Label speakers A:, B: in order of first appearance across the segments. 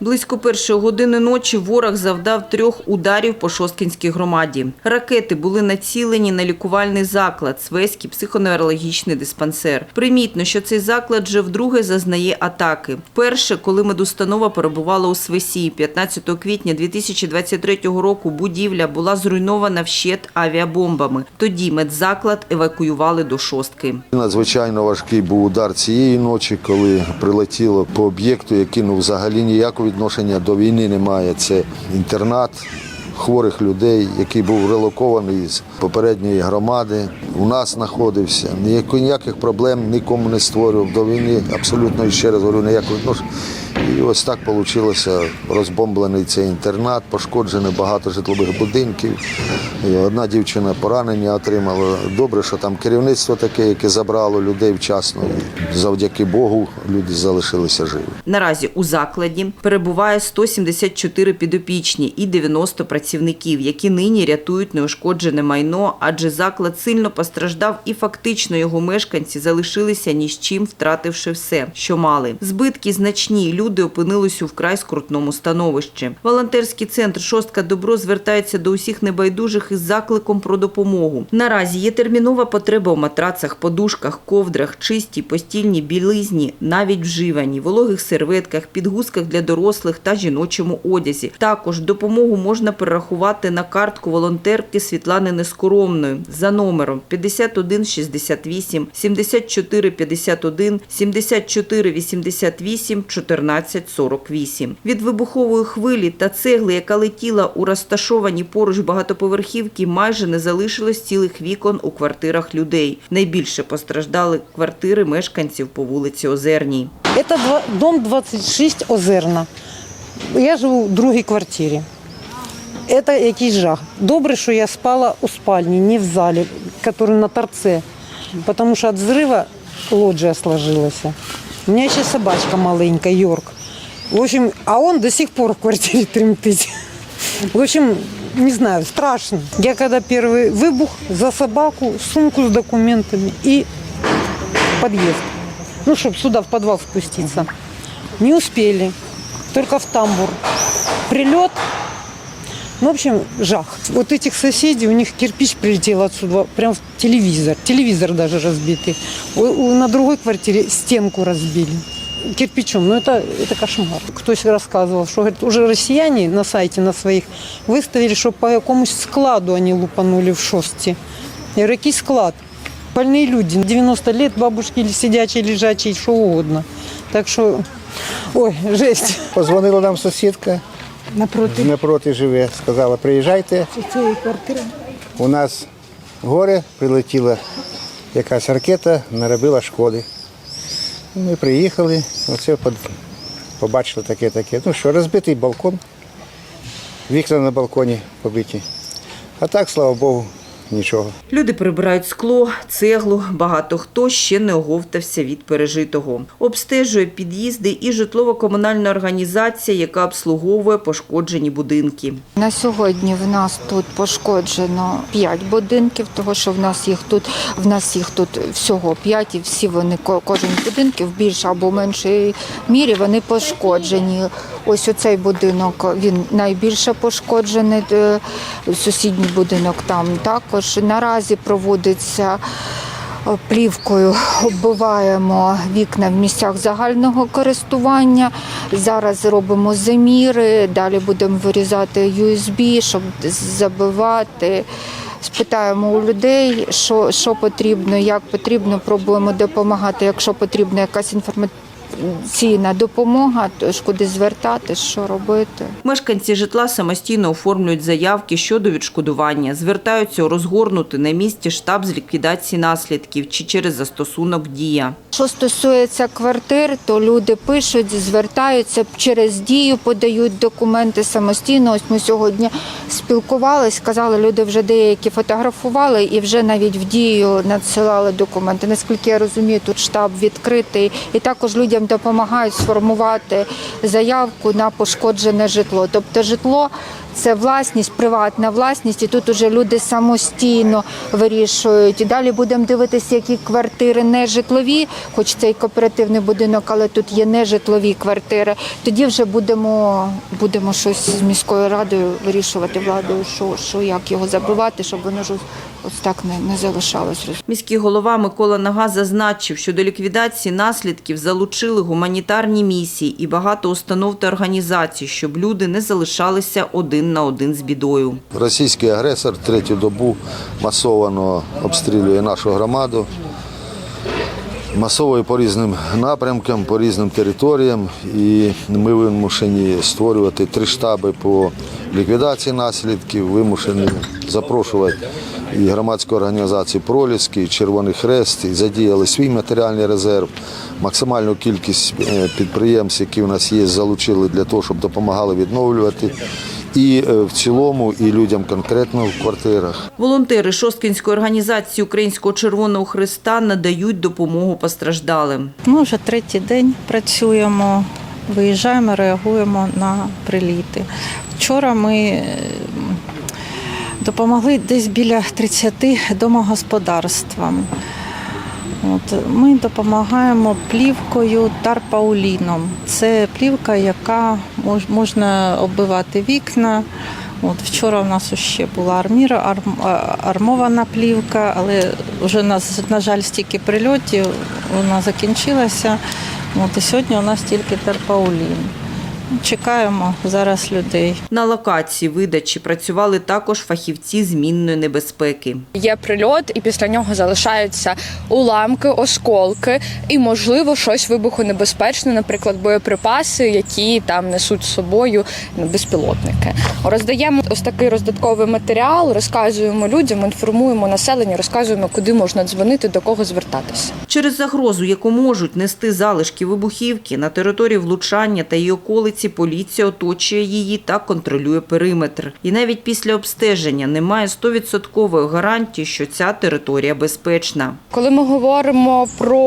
A: Близько першої години ночі ворог завдав трьох ударів по Шосткінській громаді. Ракети були націлені на лікувальний заклад Свеський психоневрологічний диспансер. Примітно, що цей заклад вже вдруге зазнає атаки. Вперше, коли медустанова перебувала у Свесі, 15 квітня 2023 року будівля була зруйнована вщет авіабомбами. Тоді медзаклад евакуювали до Шостки.
B: Надзвичайно важкий був удар цієї ночі, коли прилетіло по об'єкту, який ну, взагалі ніякого відношення до війни немає. Це інтернат хворих людей, який був релокований з попередньої громади. У нас знаходився. Ніяких, проблем нікому не створював до війни. Абсолютно і ще раз говорю, ніякого відношення. І ось так вийшло розбомблений цей інтернат, пошкоджено багато житлових будинків. І одна дівчина поранення отримала. Добре, що там керівництво таке, яке забрало людей вчасно. І завдяки Богу люди залишилися живі.
A: Наразі у закладі перебуває 174 підопічні і 90 працівників, які нині рятують неушкоджене майно, адже заклад сильно постраждав і фактично його мешканці залишилися ні з чим, втративши все, що мали. Збитки значні. Люди опинились у вкрай скрутному становищі. Волонтерський центр Шостка Добро звертається до усіх небайдужих із закликом про допомогу. Наразі є термінова потреба у матрацах, подушках, ковдрах, чистій, постільній білизні, навіть вживаній, вологих серветках, підгузках для дорослих та жіночому одязі. Також допомогу можна перерахувати на картку волонтерки Світлани Нескоромної за номером 5168 74 51 74 88 14 48. Від вибухової хвилі та цегли, яка летіла у розташовані поруч багатоповерхівки, майже не залишилось цілих вікон у квартирах людей. Найбільше постраждали квартири мешканців по вулиці Озерній.
C: Два- дом 26 Озерна. Я живу в другій квартирі. Это якийсь жах. Добре, що я спала у спальні, не в залі, який на торце. Тому що від взрива лоджія сложилася. У мене ще собачка маленька, Йорк. В общем, а он до сих пор в квартирі тремтить. В общем, не знаю, страшно. Я когда первый выбух за собаку, сумку с документами и подъезд. Ну, чтобы сюда в подвал спуститься. Не успели. Только в тамбур. Прилет. Ну, в общем, жах. Вот этих соседей, у них кирпич прилетел отсюда, прям в телевизор. Телевизор даже разбитый. У- у- на другой квартире стенку разбили. Кирпичом. Ну, это, это кошмар. Кто-то рассказывал, что говорит, уже россияне на сайте на своих выставили, что по якомусь складу они лупанули в шості. Я говорю, який склад? Больные люди, 90 лет, бабушки или сидячие, лежачие, что угодно. Так что, ой, жесть.
D: Позвонила нам сусідка,
C: Напроти
D: напроти живе, сказала, приїжджайте.
C: цієї квартири.
D: У нас горе, прилетіла якась ракета, наробила шкоди. Ми приїхали, оце под- побачили таке-таке. Ну що, розбитий балкон, вікна на балконі побиті. А так, слава Богу, нічого.
A: Люди прибирають скло, цеглу. Багато хто ще не оговтався від пережитого. Обстежує під'їзди і житлово-комунальна організація, яка обслуговує пошкоджені будинки.
E: На сьогодні в нас тут пошкоджено 5 будинків, того що в нас їх тут в нас їх тут всього 5, і всі вони ко- кожен будинків в більшій або меншій мірі вони пошкоджені. Ось оцей будинок він найбільше пошкоджений. е, Сусідній будинок там також наразі проводиться. Плівкою оббиваємо вікна в місцях загального користування. Зараз робимо заміри, далі будемо вирізати USB, щоб забивати. Спитаємо у людей, що, що потрібно, як потрібно, пробуємо допомагати. Якщо потрібна якась інформаційна допомога, то ж куди звертати, що робити.
A: Мешканці житла самостійно оформлюють заявки щодо відшкодування, звертаються розгорнути на місці штаб з ліквідації наслідків чи через застосунок дія.
E: Що стосується квартир, то люди пишуть, звертаються через дію, подають документи самостійно. Ось ми сьогодні спілкувалися, сказали, люди вже деякі фотографували і вже навіть в дію надсилали документи. Наскільки я розумію, тут штаб відкритий, і також людям допомагають сформувати заявку на пошкоджене житло. Тобто житло це власність, приватна власність, і тут уже люди самостійно вирішують. Далі будемо дивитися, які квартири не житлові, хоч це і кооперативний будинок, але тут є нежитлові квартири. Тоді вже будемо, будемо щось з міською радою вирішувати владою, що, що як його забивати, щоб воно ж ось- так не, не залишалось.
A: Міський голова Микола Нага зазначив, що до ліквідації наслідків залучили гуманітарні місії і багато установ та організацій, щоб люди не залишалися один на один з бідою.
B: Російський агресор третю добу масово обстрілює нашу громаду. Масово і по різним напрямкам, по різним територіям. І ми вимушені створювати три штаби по ліквідації наслідків, вимушені запрошувати і громадську організацію Проліски, і Червоний Хрест, і задіяли свій матеріальний резерв. Максимальну кількість е, підприємств, які в нас є, залучили для того, щоб допомагали відновлювати. І е, в цілому, і людям конкретно в квартирах.
A: Волонтери Шосткінської організації Українського Червоного Христа надають допомогу постраждалим.
F: Ми вже третій день працюємо, виїжджаємо, реагуємо на приліти. Вчора ми е, допомогли десь біля 30 домогосподарствам. От, ми допомагаємо плівкою тарпауліном. Це плівка, яка мож, можна оббивати вікна. От вчора у нас ще була арміра, арм, армована плівка, але вже на, на жаль, стільки прильотів вона закінчилася. От, і сьогодні у нас тільки тарпаулін. Чекаємо зараз людей.
A: На локації видачі працювали також фахівці змінної небезпеки.
G: Є прильот, і після нього залишаються уламки, осколки і, можливо, щось вибухонебезпечне, наприклад, боєприпаси, які там несуть з собою безпілотники. Роздаємо ось такий роздатковий матеріал, розказуємо людям, інформуємо населення, розказуємо, куди можна дзвонити, до кого звертатися.
A: Через загрозу, яку можуть нести залишки вибухівки на території влучання та її околиці, поліція оточує її та контролює периметр. І навіть після обстеження немає 100% гарантії, що ця територія безпечна.
G: Коли ми говоримо про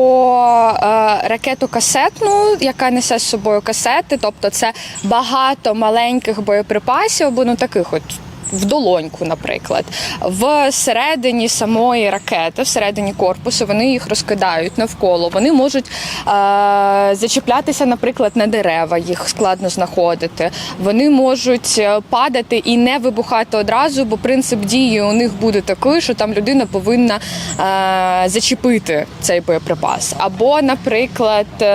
G: е, ракету касетну, яка несе з собою касети, тобто це багато маленьких боєприпасів, або ну таких от. В долоньку, наприклад, всередині самої ракети, всередині корпусу, вони їх розкидають навколо. Вони можуть е, зачіплятися, наприклад, на дерева, їх складно знаходити. Вони можуть е, падати і не вибухати одразу, бо принцип дії у них буде такий, що там людина повинна е, зачепити цей боєприпас. Або, наприклад, е,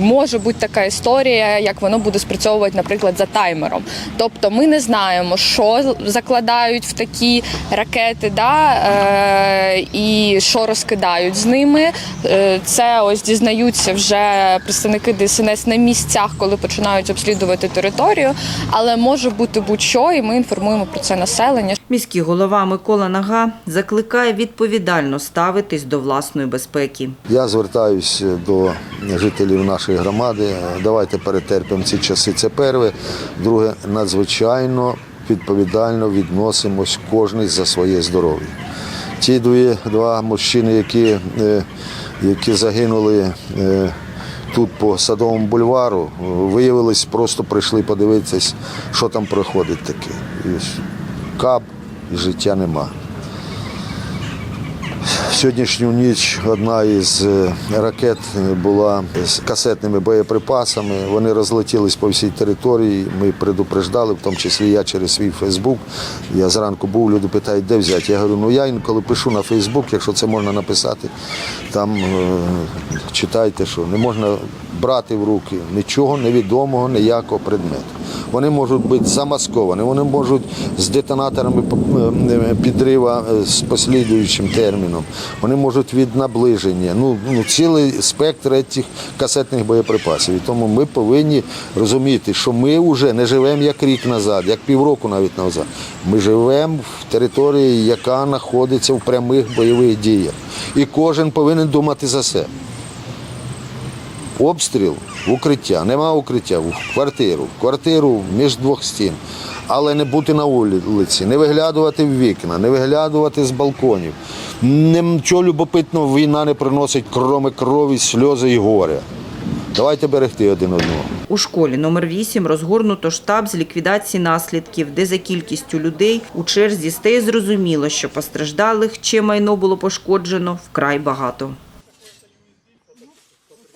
G: може бути така історія, як воно буде спрацьовувати, наприклад, за таймером. Тобто ми не знаємо, що закладають в такі ракети, да, е, і що розкидають з ними. Е, це ось дізнаються вже представники ДСНС на місцях, коли починають обслідувати територію. Але може бути будь-що, і ми інформуємо про це населення.
A: Міський голова Микола Нага закликає відповідально ставитись до власної безпеки.
B: Я звертаюся до жителів нашої громади. Давайте перетерпимо ці часи. Це перше. Друге, надзвичайно відповідально відносимось кожен за своє здоров'я. Ті дві, два мужчини, які, е, які загинули е, тут по садовому бульвару, виявилось, просто прийшли подивитися, що там проходить таке. Кап і життя нема. Сьогоднішню ніч одна із е, ракет була з касетними боєприпасами. Вони розлетілись по всій території. Ми предупреждали, в тому числі я через свій Фейсбук. Я зранку був, люди питають, де взяти. Я говорю, ну я інколи пишу на Фейсбук, якщо це можна написати, там е, читайте, що не можна брати в руки нічого невідомого, ніякого предмету. Вони можуть бути замасковані, вони можуть з детонаторами е, підрива е, з послідуючим терміном, вони можуть від наближення. Ну, ну цілий спектр цих касетних боєприпасів. І тому ми повинні розуміти, що ми вже не живемо як рік назад, як півроку навіть назад. Ми живемо в території, яка знаходиться в прямих бойових діях. І кожен повинен думати за себе. Обстріл в укриття. Нема укриття в квартиру, в квартиру між двох стін. Але не бути на вулиці, не виглядувати в вікна, не виглядувати з балконів. Нічого любопитного війна не приносить, кроме крові, сльози і горя. Давайте берегти один одного.
A: У школі номер 8 розгорнуто штаб з ліквідації наслідків, де за кількістю людей у черзі стає зрозуміло, що постраждалих, чиє майно було пошкоджено, вкрай багато.